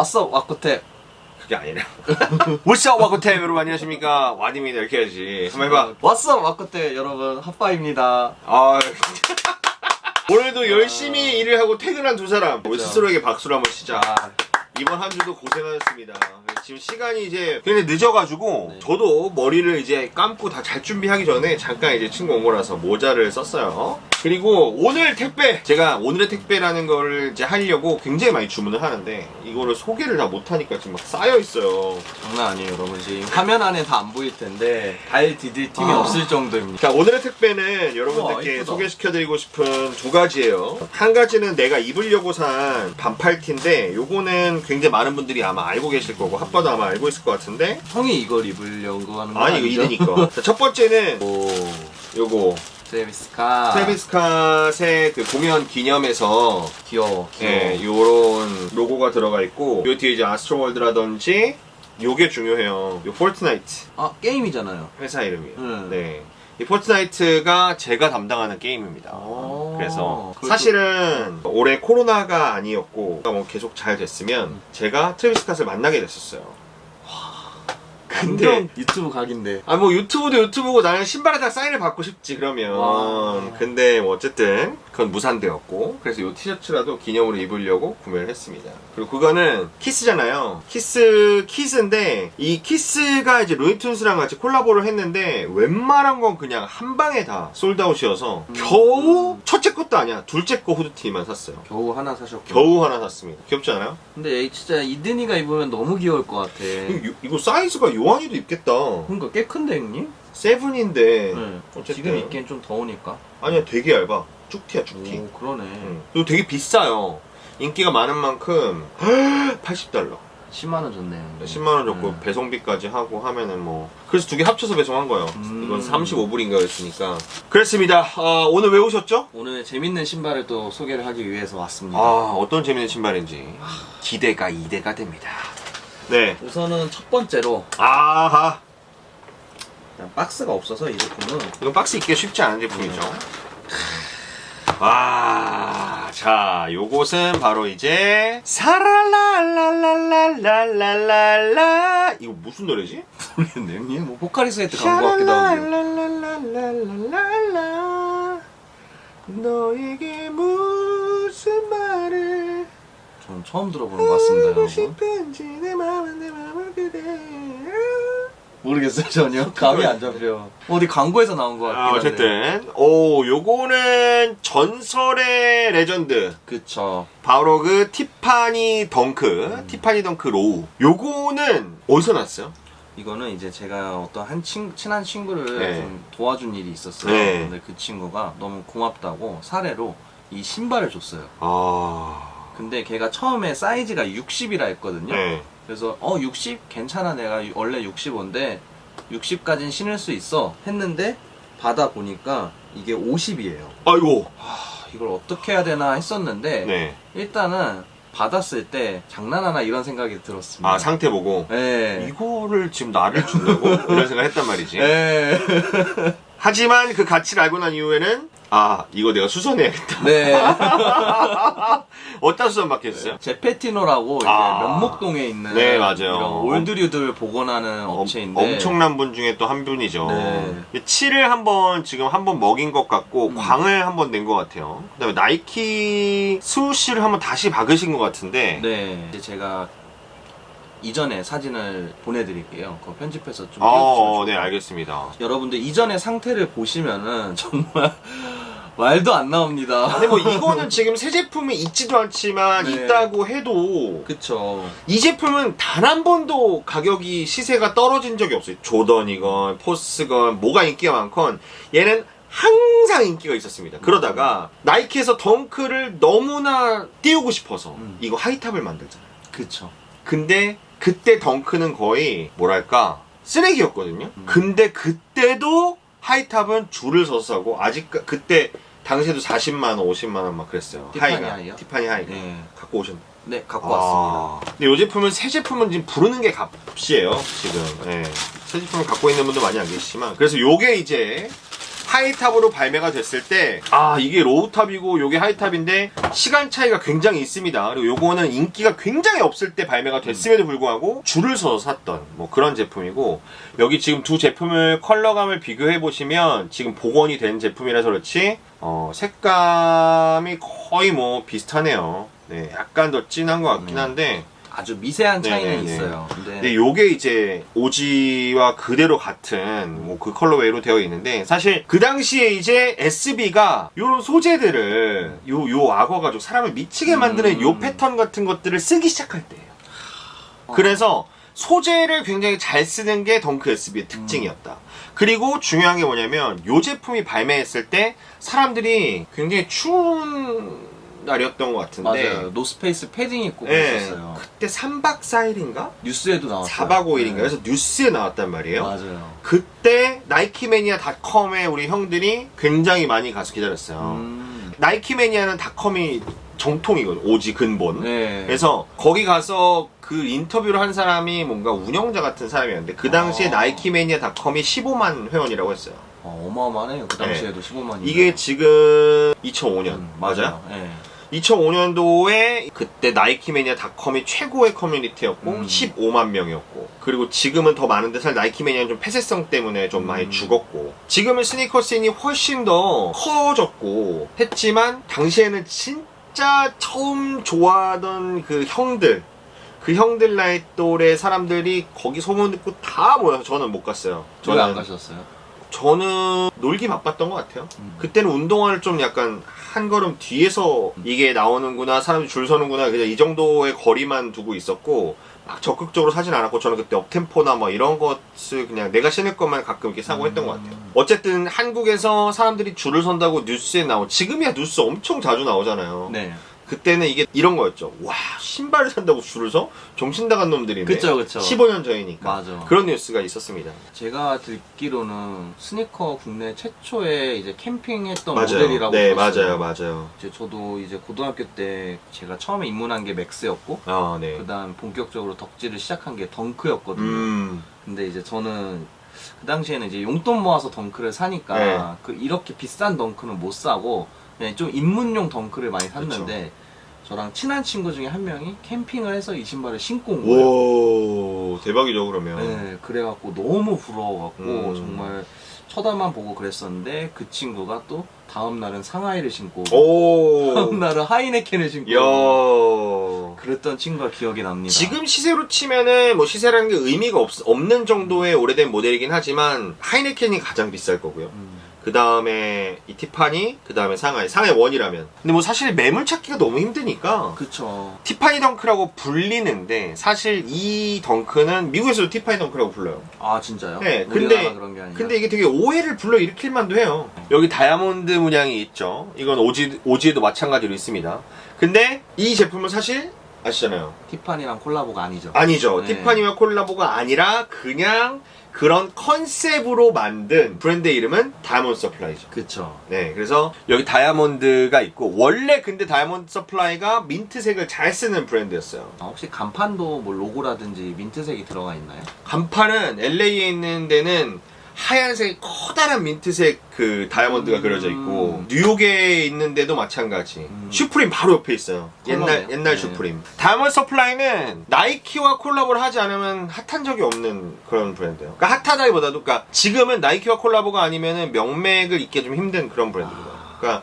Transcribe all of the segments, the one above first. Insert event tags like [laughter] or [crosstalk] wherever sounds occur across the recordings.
왓썹 와쿠테 그게 아니라. Up, 와코테 여러분 안녕하십니까? 와디입니다. 이렇게 해야지. 한번 해봐. 왓썹 와쿠테 여러분 핫바입니다 아. [laughs] 오늘도 열심히 일을 하고 퇴근한 두 사람. 우리 스스로에게 박수를 한번 치자. 아, 이번 한 주도 고생하셨습니다. 지금 시간이 이제 굉장히 늦어가지고 네. 저도 머리를 이제 감고 다 잘 준비하기 전에 잠깐 이제 친구 온 거라서 모자를 썼어요. 그리고 오늘 택배 제가 오늘의 택배라는 거를 이제 하려고 굉장히 많이 주문을 하는데 이거를 소개를 다 못하니까 지금 막 쌓여 있어요. 장난 아니에요 여러분 지금 화면 안에 다 안 보일 텐데 발 디딜 팀이 아. 없을 정도입니다 자 오늘의 택배는 여러분들께 이쁘다. 소개시켜드리고 싶은 두 가지예요. 한 가지는 내가 입으려고 산 반팔티인데 요거는 굉장히 많은 분들이 아마 알고 계실 거고 핫바도 아마 알고 있을 것 같은데 형이 이걸 입으려고 하는 거 아니 이거 입으니까. [laughs] 자, 첫 번째는 오 요거 트래비스 카 트래비스 캇의 그 공연 기념해서 귀여워 귀여워 예, 요런 로고가 들어가 있고 요 뒤에 이제 아스트로월드라든지 요게 중요해요. 요 포트나이트 아 게임이잖아요 회사 이름이에요. 음. 네. 이 포트나이트가 제가 담당하는 게임입니다. 오. 그래서 그걸 사실은 올해 코로나가 아니었고 뭐 계속 잘 됐으면 음. 제가 트래비스 캇을 만나게 됐었어요. 근데 유튜브 각인데 아 뭐 유튜브도 유튜브고 나는 신발에다 사인을 받고 싶지 그러면 와. 근데 뭐 어쨌든 그건 무산되었고 그래서 이 티셔츠라도 기념으로 입으려고 구매를 했습니다 그리고 그거는 키스잖아요 키스 키스인데 이 키스가 이제 로이툰스랑 같이 콜라보를 했는데 웬만한 건 그냥 한 방에 다 솔드아웃이어서 음. 겨우 첫째 것도 아니야 둘째 거 후드티만 샀어요 겨우 하나 사셨고 겨우 하나 샀습니다 귀엽지 않아요? 근데 얘 진짜 이든이가 입으면 너무 귀여울 것 같아 이거, 이거 사이즈가 요한이도 입겠다 그러니까 꽤 큰데 형님? 세븐인데 네. 어쨌든. 지금 입기엔 좀 더우니까 아니야 되게 얇아 쭉티야 쭉티 오 그러네. 응. 그리고 되게 비싸요. 인기가 많은 만큼 80달러. 10만원 줬네요. 10만원 줬고 음. 배송비까지 하고 하면은 뭐 그래서 두 개 합쳐서 배송한 거예요. 음. 이건 35불인가 였으니까. 그랬습니다. 아, 오늘 왜 오셨죠? 오늘 재밌는 신발을 또 소개를 하기 위해서 왔습니다. 아 어떤 재밌는 신발인지. 기대가 이대가 됩니다. 네. 우선은 첫 번째로 아하. 그냥 박스가 없어서 이 제품은 이건 박스 입기가 쉽지 않은 제품이죠 와, 자, 요것은 바로 이제 사랄랄랄랄랄랄랄라 이거 무슨 노래지? 모르겠네. 형님 뭐 포카리스에트 간거 같기도 하고. 샤랄랄랄랄랄랄라. 너에게 무슨 말을 전 처음 들어보는 것 같습니다 하고 여러분. 싶은지 내 마음은 내 마음을 그대 모르겠어요 전혀. [laughs] 감이 안 잡혀 어디 광고에서 나온 것 같긴 아, 한데. 어쨌든. 오 요거는 전설의 레전드. 그쵸. 바로 그 티파니 덩크 티파니 덩크 로우. 요거는 어디서 났어요? 이거는 이제 제가 어떤 한 친, 친한 친구를 네. 좀 도와준 일이 있었어요. 네. 근데 그 친구가 너무 고맙다고 사례로 이 신발을 줬어요. 아 근데 걔가 처음에 사이즈가 60이라 했거든요 네. 그래서 어 60? 괜찮아 내가 원래 65인데 60까지는 신을 수 있어 했는데 받아 보니까 이게 50이에요 아이고 이걸 어떻게 해야 되나 했었는데 네. 일단은 받았을 때 장난하나 이런 생각이 들었습니다 아 상태 보고 네. 이거를 지금 나를 준다고 이런 생각 했단 말이지 [laughs] 네. 하지만 그 가치를 알고 난 이후에는 아 이거 내가 수선해야겠다 네. [laughs] 어디다 수선 받겠어요? 제페티노라고 이제 아. 면목동에 있는 네, 맞아요. 이런 올드류들 복원하는 업체인데 엄청난 분 중에 또 한 분이죠. 네. 칠을 한번 지금 한번 먹인 것 같고 음. 광을 한번 낸 것 같아요. 그다음에 나이키 스우시를 한번 다시 박으신 것 같은데. 네. 이제 제가 이전에 사진을 보내드릴게요. 그거 편집해서 좀 어, 띄워주시면 네 좋을 알겠습니다. 여러분들 이전의 상태를 보시면은 [laughs] 정말 말도 안 나옵니다. 아니 뭐 이거는 지금 새 제품이 있지도 않지만 네. 있다고 해도 그쵸. 이 제품은 단 한 번도 가격이 시세가 떨어진 적이 없어요. 조던이건 포스건 뭐가 인기가 많건 얘는 항상 인기가 있었습니다. 그러다가 나이키에서 덩크를 너무나 띄우고 싶어서 음. 이거 하이탑을 만들잖아요. 그쵸. 근데 그때 덩크는 거의 뭐랄까 쓰레기였거든요. 음. 근데 그때도 하이탑은 줄을 서서 사고 아직 그- 그때 당시에도 40만 원, 50만 원 막 그랬어요. 티파니 하이가 하이요? 티파니 하이가 네. 갖고 오셨. 네, 갖고 왔습니다. 아, 근데 이 제품은 새 제품은 지금 부르는 게 값이에요 지금. 예. 새 제품을 갖고 있는 분도 많이 안 계시지만 그래서 요게 이제 하이탑으로 발매가 됐을 때, 아, 이게 로우탑이고, 요게 하이탑인데, 시간 차이가 굉장히 있습니다. 그리고 요거는 인기가 굉장히 없을 때 발매가 됐음에도 불구하고, 줄을 서서 샀던, 뭐 그런 제품이고, 여기 지금 두 제품을 컬러감을 비교해보시면, 지금 복원이 된 제품이라서 그렇지, 어, 색감이 거의 뭐 비슷하네요. 네, 약간 더 진한 것 같긴 음. 한데, 아주 미세한 차이는 네네네. 있어요. 근데, 근데 요게 이제 오지와 그대로 같은 뭐 그 컬러웨이로 되어 있는데 사실 그 당시에 이제 SB가 요런 소재들을 요 요 악어 가지고 사람을 미치게 만드는 음. 요 패턴 같은 것들을 쓰기 시작할 때예요. 그래서 소재를 굉장히 잘 쓰는 게 덩크 SB의 특징이었다. 그리고 중요한 게 뭐냐면 요 제품이 발매했을 때 사람들이 굉장히 추운 날이었던 것 같은데 맞아요. 노스페이스 패딩 입고 예, 그랬었어요. 그때 3박 4일인가? 뉴스에도 나왔어요. 4박 5일인가? 네. 그래서 뉴스에 나왔단 말이에요. 맞아요. 그때 나이키매니아닷컴에 우리 형들이 굉장히 많이 가서 기다렸어요. 음, 나이키매니아는 닷컴이 정통이거든. 오지 근본. 네. 그래서 거기 가서 그 인터뷰를 한 사람이 뭔가 운영자 같은 사람이었는데 그 당시에 아. 나이키매니아닷컴이 15만 회원이라고 했어요. 어, 어마어마하네요. 그 당시에도 15만이. 이게 지금 2005년 음, 맞아요? 예. 2005년도에 그때 나이키 매니아 닷컴이 최고의 커뮤니티였고 음. 15만 명이었고 그리고 지금은 더 많은데 사실 나이키 매니아는 좀 폐쇄성 때문에 좀 많이 음. 죽었고 지금은 스니커 씬이 훨씬 더 커졌고 했지만 당시에는 진짜 처음 좋아하던 그 형들 그 형들 나이 또래 사람들이 거기 소문 듣고 다 모여서 저는 못 갔어요. 저는 안 가셨어요? 저는 놀기 바빴던 것 같아요. 음. 그때는 운동화를 좀 약간 한 걸음 뒤에서 이게 나오는구나, 사람이 줄 서는구나, 그냥 이 정도의 거리만 두고 있었고, 막 적극적으로 사진 않았고, 저는 그때 업템포나 뭐 이런 것을 그냥 내가 신을 것만 가끔 이렇게 사고 했던 것 같아요. 음. 어쨌든 한국에서 사람들이 줄을 선다고 뉴스에 나오, 지금이야 뉴스 엄청 자주 나오잖아요. 네. 그때는 이게 이런 거였죠. 와, 신발을 산다고 줄을 서? 정신 나간 놈들이네. 그쵸, 그쵸. 15년 전이니까. 맞아. 그런 뉴스가 있었습니다. 제가 듣기로는 스니커 국내 최초에 이제 캠핑했던 맞아요. 모델이라고 네, 들었어요. 맞아요, 맞아요. 이제 저도 이제 고등학교 때 제가 처음에 입문한 게 맥스였고 아, 네. 그다음 본격적으로 덕질을 시작한 게 덩크였거든요. 음, 근데 이제 저는 그 당시에는 이제 용돈 모아서 덩크를 사니까 네. 그 이렇게 비싼 덩크는 못 사고 그냥 좀 입문용 덩크를 많이 샀는데 저랑 친한 친구 중에 한 명이 캠핑을 해서 이 신발을 신고 온 거예요. 오, 대박이죠, 그러면. 네, 그래갖고 너무 부러워갖고 음. 정말 쳐다만 보고 그랬었는데 그 친구가 또 다음 날은 상하이를 신고 오, 다음 날은 하이네켄을 신고 야. 그랬던 친구가 기억이 납니다. 지금 시세로 치면은 뭐 시세라는 게 의미가 없, 없는 정도의 오래된 모델이긴 하지만 하이네켄이 가장 비쌀 거고요. 음, 그 다음에 이 티파니, 그 다음에 상하이, 상하이 원이라면. 근데 뭐 사실 매물 찾기가 너무 힘드니까 그쵸. 티파니 덩크라고 불리는데 사실 이 덩크는 미국에서도 티파니 덩크라고 불러요. 아 진짜요? 네, 근데- 그런 게 아니라. 근데 이게 되게 오해를 불러 일으킬 만도 해요. 여기 다이아몬드 문양이 있죠. 이건 오지, 오지에도 마찬가지로 있습니다. 근데 이 제품은 사실 아시잖아요. 티파니랑 콜라보가 아니죠. 아니죠. 네. 티파니와 콜라보가 아니라 그냥 그런 컨셉으로 만든 브랜드 이름은 다이아몬드 서플라이죠. 그쵸. 네, 그래서 여기 다이아몬드가 있고 원래 근데 다이아몬드 서플라이가 민트색을 잘 쓰는 브랜드였어요. 아, 혹시 간판도 뭐 로고라든지 민트색이 들어가 있나요? 간판은 LA에 있는 데는 하얀색 커다란 민트색 그 다이아몬드가 음. 그려져 있고 뉴욕에 있는 데도 마찬가지. 음. 슈프림 바로 옆에 있어요. 옛날 컬러네요. 옛날 네. 슈프림. 다이아몬드 서플라이는 나이키와 콜라보를 하지 않으면 핫한 적이 없는 그런 브랜드예요. 그러니까 핫하다기보다도 그러니까 지금은 나이키와 콜라보가 아니면은 명맥을 잇기 좀 힘든 그런 브랜드입니다. 그러니까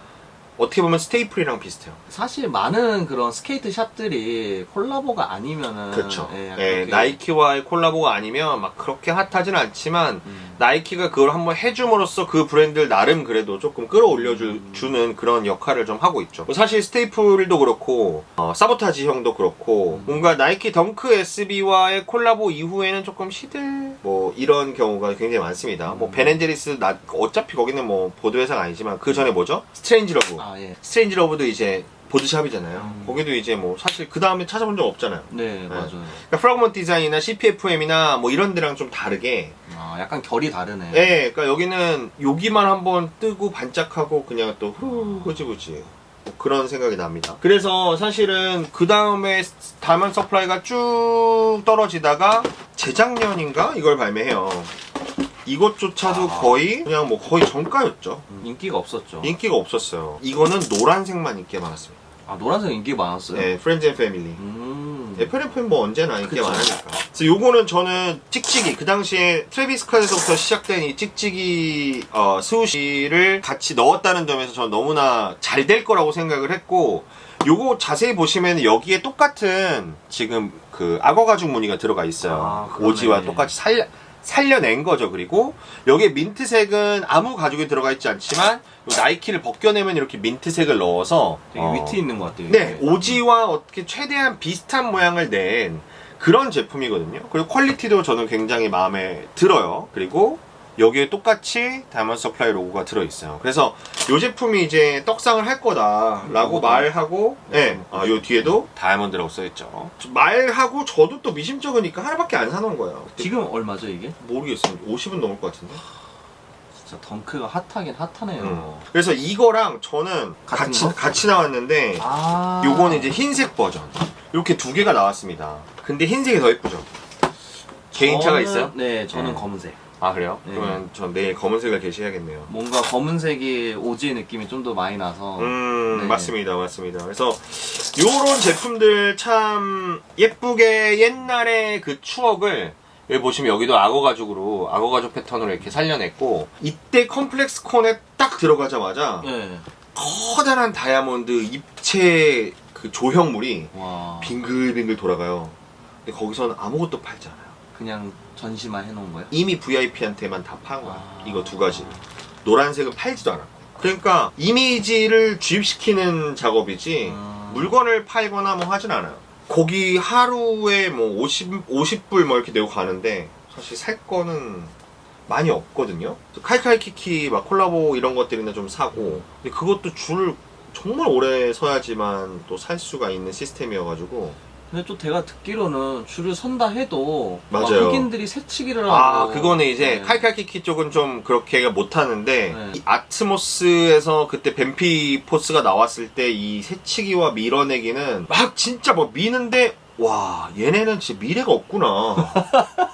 어떻게 보면 스테이플이랑 비슷해요. 사실 많은 그런 스케이트 샵들이 콜라보가 아니면은 그렇죠. 예, 약간 예, 나이키와의 콜라보가 아니면 막 그렇게 핫하진 않지만 음. 나이키가 그걸 한번 해줌으로써 그 브랜드를 나름 그래도 조금 끌어올려주는 그런 역할을 좀 하고 있죠. 뭐 사실 스테이플도 그렇고 어, 사보타지 형도 그렇고 음. 뭔가 나이키 덩크 SB와의 콜라보 이후에는 조금 시들 뭐 이런 경우가 굉장히 많습니다. 뭐 음. 베넨제리스 나 어차피 거기는 뭐 보드 회사가 아니지만 그 전에 뭐죠? 스트레인지 러브. 아 예. 스트레인지 러브도 이제 보드샵이잖아요. 음. 거기도 이제 뭐 사실 그 다음에 찾아본 적 없잖아요. 네, 맞아요. 그러니까 프라그먼트 디자인이나 CPFM이나 뭐 이런 데랑 좀 다르게 아 약간 결이 다르네. 예, 그러니까 여기는 여기만 한번 뜨고 반짝하고 그냥 또 후, 흐지부지 뭐 그런 생각이 납니다. 그래서 사실은 그 다음에 다이먼 서플라이가 쭉 떨어지다가 재작년인가 이걸 발매해요. 이것조차도 아. 거의 그냥 뭐 거의 정가였죠. 음, 인기가 없었죠. 인기가 없었어요. 이거는 노란색만 인기가 많았습니다. 아 노란색 인기 많았어요. 네, 프렌즈 앤 패밀리. 음. FNF는 뭐 언제나 인기가 그쵸. 많으니까. 그래서 요거는 저는 찍찍이 그 당시에 트래비스 스캇에서부터 시작된 이 찍찍이 어, 스우시를 같이 넣었다는 점에서 저는 너무나 잘 될 거라고 생각을 했고 요거 자세히 보시면 여기에 똑같은 지금 그 악어 가죽 무늬가 들어가 있어요. 아. 오지와 똑같이 살려 살려낸 거죠. 그리고 여기에 민트색은 아무 가죽이 들어가 있지 않지만 요 나이키를 벗겨내면 이렇게 민트색을 넣어서 되게 어, 위트 있는 것 같아요. 네, 이게. 오지와 어떻게 최대한 비슷한 모양을 낸 그런 제품이거든요. 그리고 퀄리티도 저는 굉장히 마음에 들어요. 그리고 여기에 똑같이 다이먼드 서플라이 로고가 들어있어요. 그래서 이 제품이 이제 떡상을 할 거다라고 음. 말하고, 네, 아, 요 뒤에도 다이아몬드라고 써있죠. 말하고 저도 또 미심쩍으니까 하나밖에 안 사놓은 거예요. 지금 얼마죠 이게? 모르겠어요. 50은 넘을 것 같은데. 진짜 덩크가 핫하긴 핫하네요. 음. 그래서 이거랑 저는 같은 같이, 거? 같이 나왔는데, 아. 요거는 이제 흰색 버전. 이렇게 두 개가 나왔습니다. 근데 흰색이 더 예쁘죠? 개인차가 저는- 있어요? 네, 저는 네. 검은색. 아 그래요? 네. 그러면 전 내일 검은색을 게시해야겠네요. 뭔가 검은색이 오지의 느낌이 좀 더 많이 나서. 음 네. 맞습니다 맞습니다 그래서 요런 제품들 참 예쁘게 옛날의 그 추억을 여기 보시면 여기도 악어 가죽으로 악어 가죽 패턴으로 이렇게 살려냈고 이때 컴플렉스 콘에 딱 들어가자마자 네. 커다란 다이아몬드 입체 그 조형물이 와. 빙글빙글 돌아가요 근데 거기서는 아무것도 팔지 않아요 그냥 전시만 해놓은 거예요? 이미 VIP한테만 다판 거야. 아. 이거 두 가지. 노란색은 팔지도 않았고. 그러니까 이미지를 주입시키는 작업이지 음. 물건을 팔거나 뭐 하진 않아요. 거기 하루에 뭐 50, 50불 뭐 이렇게 내고 가는데 사실 살 거는 많이 없거든요. 칼칼키키 막 콜라보 이런 것들이나 좀 사고 근데 그것도 줄 정말 오래 서야지만 또 살 수가 있는 시스템이어가지고 근데 또 제가 듣기로는 줄을 선다 해도 막 맞아요. 흑인들이 새치기를 하고 아, 그거는 이제 네. 칼칼키키 쪽은 좀 그렇게 못하는데, 네. 이 아트모스에서 그때 뱀피 포스가 나왔을 때 이 새치기와 밀어내기는 막 진짜 뭐 미는데, 와, 얘네는 진짜 미래가 없구나. [laughs]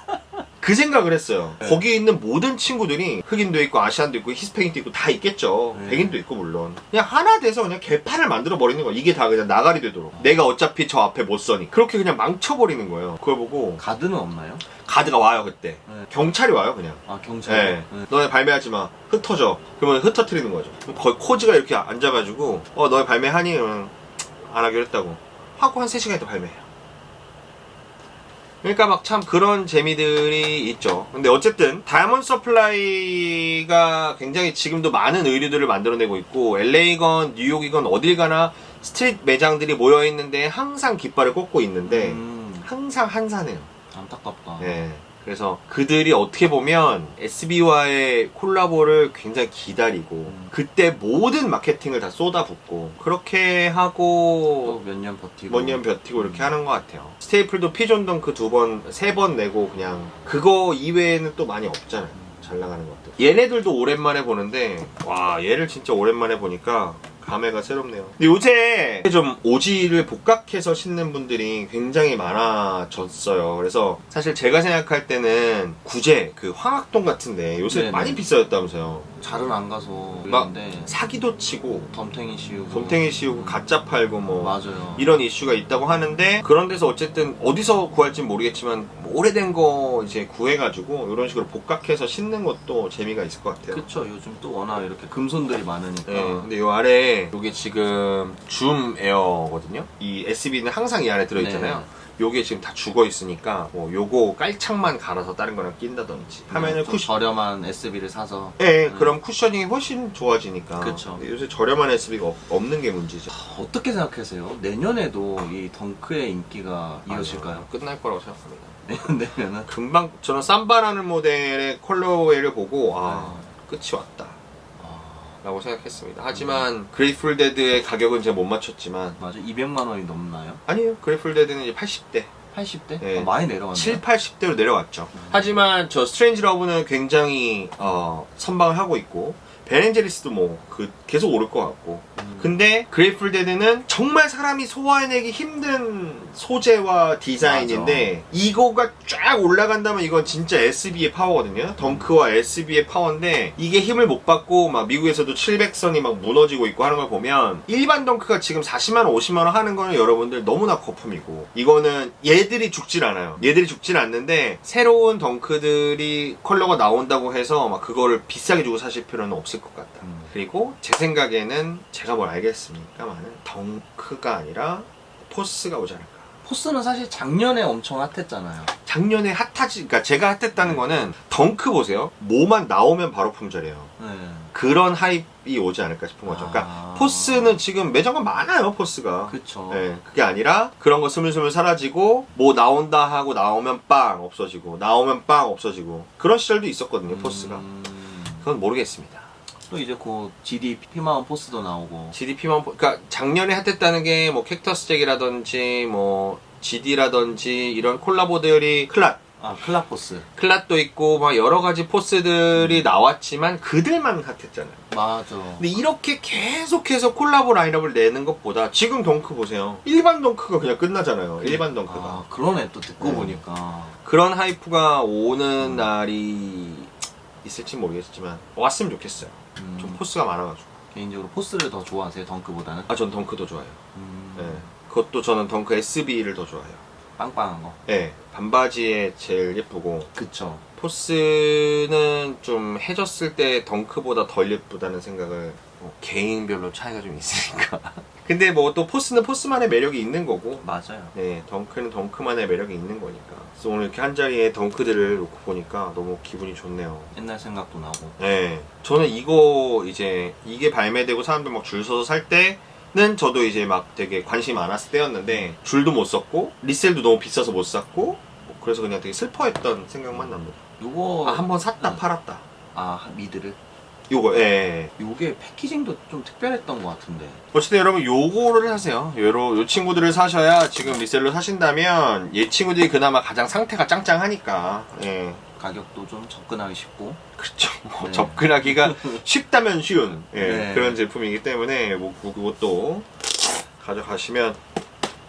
그 생각을 했어요. 네. 거기 있는 모든 친구들이 흑인도 있고 아시안도 있고 히스패닉도 있고 다 있겠죠. 네. 백인도 있고 물론. 그냥 하나 돼서 그냥 개판을 만들어 버리는 거야. 이게 다 그냥 나가리 되도록. 내가 어차피 저 앞에 못 서니. 그렇게 그냥 망쳐버리는 거예요. 그걸 보고 가드는 없나요? 가드가 와요 그때. 네. 경찰이 와요 그냥. 아 경찰. 네. 너네 발매하지 마. 흩어져. 그러면 흩어뜨리는 거죠. 거의 코즈가 이렇게 앉아가지고, 어, 너네 발매하니? 그러면, 안 하기로 했다고. 하고 한 3시간 있다 발매해요. 그러니까 막 참 그런 재미들이 있죠. 근데 어쨌든, 다이아몬드 서플라이가 굉장히 지금도 많은 의류들을 만들어내고 있고, LA건, 뉴욕이건 어딜 가나 스트릿 매장들이 모여 있는데 항상 깃발을 꽂고 있는데, 음, 항상 한산해요. 안타깝다. 네. 그래서 그들이 어떻게 보면 SB와의 콜라보를 굉장히 기다리고 음. 그때 모든 마케팅을 다 쏟아붓고 그렇게 하고 또몇년 버티고. 몇 년 버티고 이렇게 하는 것 같아요. 스테이플도 피존 덩크 두 번, 세 번 내고 그냥 그거 이외에는 또 많이 없잖아요. 잘 나가는 것들. 얘네들도 오랜만에 보는데 와 얘를 진짜 오랜만에 보니까 감회가 새롭네요. 근데 요새 좀 오지를 복각해서 신는 분들이 굉장히 많아졌어요. 그래서 사실 제가 생각할 때는 구제 그 황학동 같은데 요새 네네. 많이 비싸졌다면서요. 잘은 안 가서 막 그런데 사기도 치고 덤탱이 씌우고. 덤탱이 씌우고 가짜 팔고 뭐 맞아요. 이런 이슈가 있다고 하는데 그런 데서 어쨌든 어디서 구할지 모르겠지만 뭐 오래된 거 이제 구해가지고 이런 식으로 복각해서 신는 것도 재미가 있을 것 같아요. 그쵸 요즘 또 워낙 이렇게 금손들이 많으니까. 네, 근데 요 아래 요게 지금 줌 에어거든요. 이 SB는 항상 이 안에 들어있잖아요. 네. 요게 지금 다 죽어 있으니까 뭐 요거 깔창만 갈아서 다른 거랑 낀다든지 하면은 네, 좀 쿠션. 저렴한 SB를 사서. 예, 음. 그럼 쿠셔닝이 훨씬 좋아지니까. 그쵸. 요새 저렴한 SB가 없 는 게 문제죠. 어떻게 생각하세요? 내년에도 이 덩크의 인기가 이어질까요? 끝날 거라고 생각합니다. [laughs] 내년 되면은 금방 저는 삼바라는 모델의 컬러웨이를 보고 아 네. 끝이 왔다 아, 라고 생각했습니다 하지만 그레이풀 데드의 가격은 제가 못 맞췄지만 맞아 200만 원이 넘나요? 아니에요 그레이풀 데드는 이제 80대 80대? 네. 아, 많이 내려갔네요. 7, 80대로 내려왔죠 음. 하지만 저 스트레인지 러브는 굉장히 어, 선방을 하고 있고 베렌제리스도 뭐 그 계속 오를 것 같고 음. 근데 그레이풀 데드는 정말 사람이 소화해내기 힘든 소재와 디자인인데 이거가 쫙 올라간다면 이건 진짜 SB의 파워거든요. 덩크와 SB의 파워인데 이게 힘을 못 받고 막 미국에서도 700선이 막 무너지고 있고 하는 걸 보면 일반 덩크가 지금 40만 원, 50만 원 하는 거는 여러분들 너무나 거품이고 이거는 얘들이 죽질 않아요. 얘들이 죽질 않는데 새로운 덩크들이 컬러가 나온다고 해서 막 그거를 비싸게 주고 사실 필요는 없을 것 같다. 음. 그리고 제 생각에는 제가 뭘 알겠습니까만은 덩크가 아니라 포스가 오지 않을까. 포스는 사실 작년에 엄청 핫했잖아요. 작년에 핫하지, 그러니까 제가 핫했다는 거는 덩크 보세요. 뭐만 나오면 바로 품절이에요. 네. 그런 하입이 오지 않을까 싶은 거죠. 그러니까 아. 포스는 지금 매장가 많아요, 포스가. 그쵸. 네, 그게 아니라 그런 거 스물스물 사라지고 뭐 나온다 하고 나오면 빵 없어지고 나오면 빵 없어지고 그런 시절도 있었거든요, 포스가. 음. 그건 모르겠습니다. 또 이제 그 GD 피마운 포스도 나오고. GDP만 그러니까 작년에 핫했다는 게뭐 캡터스 잭이라든지 뭐 GD라든지 이런 콜라보들이 클랏 아 클라 포스. 클랏도 있고 막 여러 가지 포스들이 나왔지만 그들만 핫했잖아요. 맞아. 근데 이렇게 계속해서 콜라보 라인업을 내는 것보다 지금 덩크 보세요. 일반 덩크가 그냥 끝나잖아요. 일반 덩크가. 아 그러네 또 듣고 네. 보니까. 그런 하이프가 오는 날이 있을지 모르겠지만 왔으면 좋겠어요. 음, 좀 포스가 많아가지고. 개인적으로 포스를 더 좋아하세요 덩크보다는. 아, 전 덩크도 좋아요. 음, 네. 그것도 저는 덩크 SB를 더 좋아해요. 빵빵한 거. 네, 반바지에 제일 예쁘고 그쵸. 포스는 좀 해졌을 때 덩크보다 덜 예쁘다는 생각을 뭐 개인별로 차이가 좀 있으니까. [laughs] 근데 뭐 또 포스는 포스만의 매력이 있는 거고, 맞아요. 네, 덩크는 덩크만의 매력이 있는 거니까. 그래서 오늘 이렇게 한 자리에 덩크들을 놓고 보니까 너무 기분이 좋네요. 옛날 생각도 나고. 네, 저는 이거 이제 이게 발매되고 사람들 막 줄 서서 살 때는 저도 이제 막 되게 관심이 많았을 때였는데 줄도 못 썼고 리셀도 너무 비싸서 못 샀고 뭐 그래서 그냥 되게 슬퍼했던 생각만 납니다. 요거 아, 한번 샀다 응. 팔았다. 아 미드를. 요거, 예, 예. 요게 패키징도 좀 특별했던 것 같은데. 어쨌든 여러분 요거를 하세요. 요로 요 친구들을 사셔야 지금 리셀로 사신다면 얘 친구들이 그나마 가장 상태가 짱짱하니까. 예. 가격도 좀 접근하기 쉽고. 그렇죠. 뭐 네. 접근하기가 [laughs] 쉽다면 쉬운 예, 네. 그런 제품이기 때문에 뭐 그- 그것도 가져가시면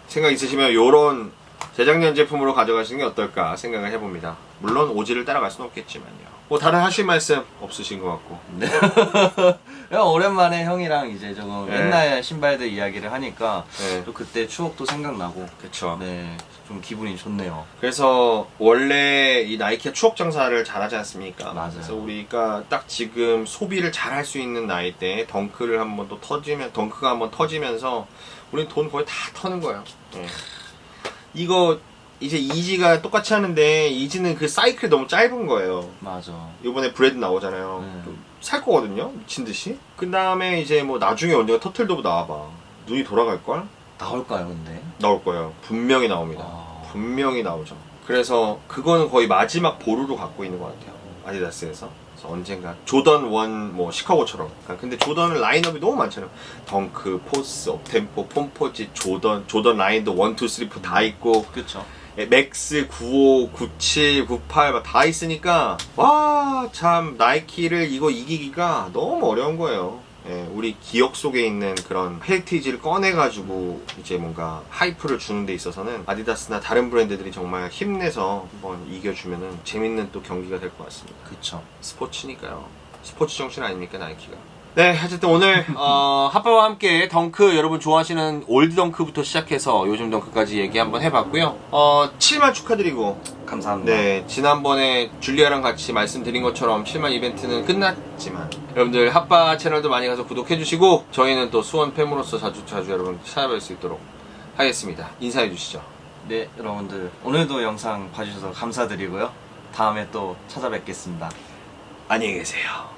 생각 있으시면 요런 재작년 제품으로 가져가시는 게 어떨까 생각을 해봅니다. 물론 오지를 따라갈 수는 없겠지만요. 뭐 다른 하실 말씀 없으신 것 같고. 네. [laughs] 야, 오랜만에 형이랑 이제 조금 네. 옛날 신발들 이야기를 하니까 네. 또 그때 추억도 생각나고. 그쵸. 네. 좀 기분이 좋네요. 그래서 원래 이 나이키가 추억 장사를 잘하지 않습니까? 맞아요. 그래서 우리가 딱 지금 소비를 잘 할 수 있는 나이 때 덩크를 한번 또 터지면 덩크가 한번 터지면서 우리는 돈 거의 다 터는 거예요. 예. 이거 이제 이지가 똑같이 하는데 이지는 그 사이클이 너무 짧은 거예요. 맞아. 이번에 브레드 나오잖아요. 네. 살 거거든요. 미친 듯이. 그 다음에 이제 뭐 나중에 언젠가 터틀도브 나와봐. 눈이 돌아갈 걸? 나올까요, 근데? 나올 거예요. 분명히 나옵니다. 아. 분명히 나오죠. 그래서 그거는 거의 마지막 보루로 갖고 있는 것 같아요. 아디다스에서. 언젠가 조던 원 뭐 시카고처럼. 아, 근데 조던 라인업이 너무 많잖아요. 덩크, 포스, 업템포, 폼포지, 조던, 조던 라인도 1, 2, 3, 4다 있고 그쵸. 예, 맥스 95, 97, 98다 있으니까 와 참 나이키를 이거 이기기가 너무 어려운 거예요. 예, 우리 기억 속에 있는 그런 헤리티지를 꺼내가지고 이제 뭔가 하이프를 주는 데 있어서는 아디다스나 다른 브랜드들이 정말 힘내서 한번 이겨주면은 재밌는 또 경기가 될 것 같습니다. 그쵸. 스포츠니까요. 스포츠 정신 아닙니까 나이키가. 네, 어쨌든 오늘 어, 핫바와 함께 덩크 여러분 좋아하시는 올드 덩크부터 시작해서 요즘 덩크까지 얘기 한번 해봤고요. 어, 7만 축하드리고 감사합니다. 네, 지난번에 줄리아랑 같이 말씀드린 것처럼 7만 이벤트는 끝났지만 여러분들 핫바 채널도 많이 가서 구독해주시고 저희는 또 수원 팬으로서 자주 자주 여러분 찾아뵐 수 있도록 하겠습니다. 인사해 주시죠. 네, 여러분들. 오늘도 영상 봐주셔서 감사드리고요. 다음에 또 찾아뵙겠습니다. 안녕히 계세요.